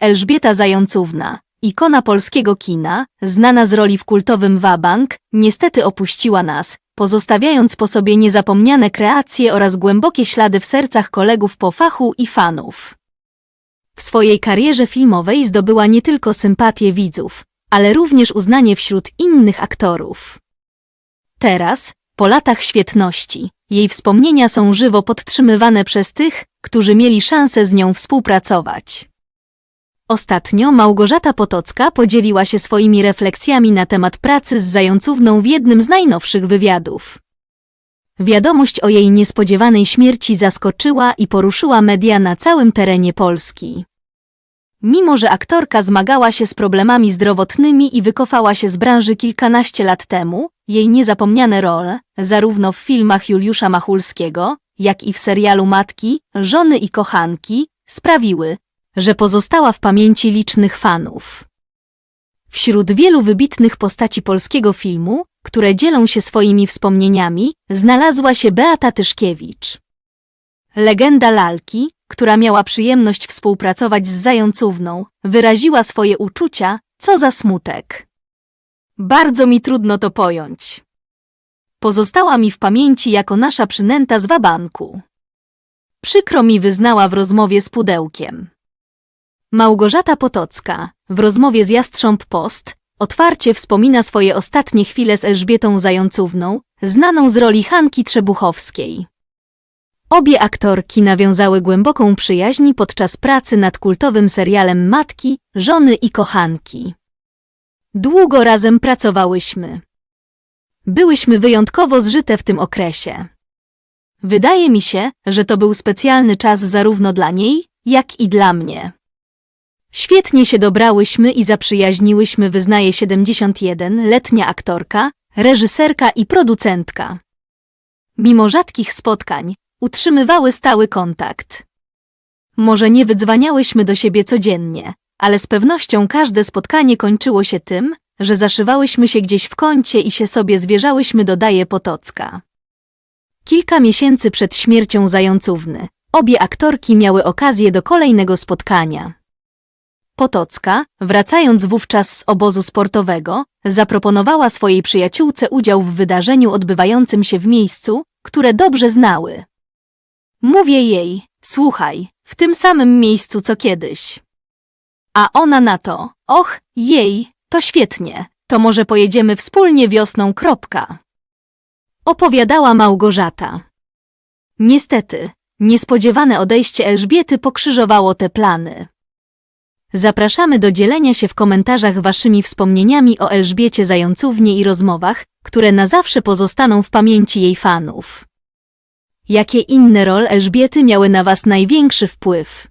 Elżbieta Zającówna, ikona polskiego kina, znana z roli w kultowym Wabank, niestety opuściła nas, pozostawiając po sobie niezapomniane kreacje oraz głębokie ślady w sercach kolegów po fachu i fanów. W swojej karierze filmowej zdobyła nie tylko sympatię widzów, ale również uznanie wśród innych aktorów. Teraz, po latach świetności, jej wspomnienia są żywo podtrzymywane przez tych, którzy mieli szansę z nią współpracować. Ostatnio Małgorzata Potocka podzieliła się swoimi refleksjami na temat pracy z Zającówną w jednym z najnowszych wywiadów. Wiadomość o jej niespodziewanej śmierci zaskoczyła i poruszyła media na całym terenie Polski. Mimo, że aktorka zmagała się z problemami zdrowotnymi i wykofała się z branży kilkanaście lat temu, jej niezapomniane role, zarówno w filmach Juliusza Machulskiego, jak i w serialu Matki, Żony i Kochanki, sprawiły, że pozostała w pamięci licznych fanów. Wśród wielu wybitnych postaci polskiego filmu, które dzielą się swoimi wspomnieniami, znalazła się Beata Tyszkiewicz. Legenda lalki, która miała przyjemność współpracować z Zającówną, wyraziła swoje uczucia, co za smutek. Bardzo mi trudno to pojąć. Pozostała mi w pamięci jako nasza przynęta z wabanku. Przykro mi wyznała w rozmowie z pudełkiem. Małgorzata Potocka, w rozmowie z Jastrząb Post, otwarcie wspomina swoje ostatnie chwile z Elżbietą Zającówną, znaną z roli Hanki Trzebuchowskiej. Obie aktorki nawiązały głęboką przyjaźń podczas pracy nad kultowym serialem Matki, Żony i Kochanki. Długo razem pracowałyśmy. Byłyśmy wyjątkowo zżyte w tym okresie. Wydaje mi się, że to był specjalny czas zarówno dla niej, jak i dla mnie. Świetnie się dobrałyśmy i zaprzyjaźniłyśmy, wyznaje 71-letnia aktorka, reżyserka i producentka. Mimo rzadkich spotkań, utrzymywały stały kontakt. Może nie wydzwaniałyśmy do siebie codziennie, ale z pewnością każde spotkanie kończyło się tym, że zaszywałyśmy się gdzieś w kącie i się sobie zwierzałyśmy, dodaje Potocka. Kilka miesięcy przed śmiercią Zającówny, obie aktorki miały okazję do kolejnego spotkania. Potocka, wracając wówczas z obozu sportowego, zaproponowała swojej przyjaciółce udział w wydarzeniu odbywającym się w miejscu, które dobrze znały. Mówię jej, słuchaj, w tym samym miejscu co kiedyś. A ona na to, och, jej, to świetnie, to może pojedziemy wspólnie wiosną, kropka. Opowiadała Małgorzata. Niestety, niespodziewane odejście Elżbiety pokrzyżowało te plany. Zapraszamy do dzielenia się w komentarzach waszymi wspomnieniami o Elżbiecie Zającównie i rozmowach, które na zawsze pozostaną w pamięci jej fanów. Jakie inne role Elżbiety miały na was największy wpływ?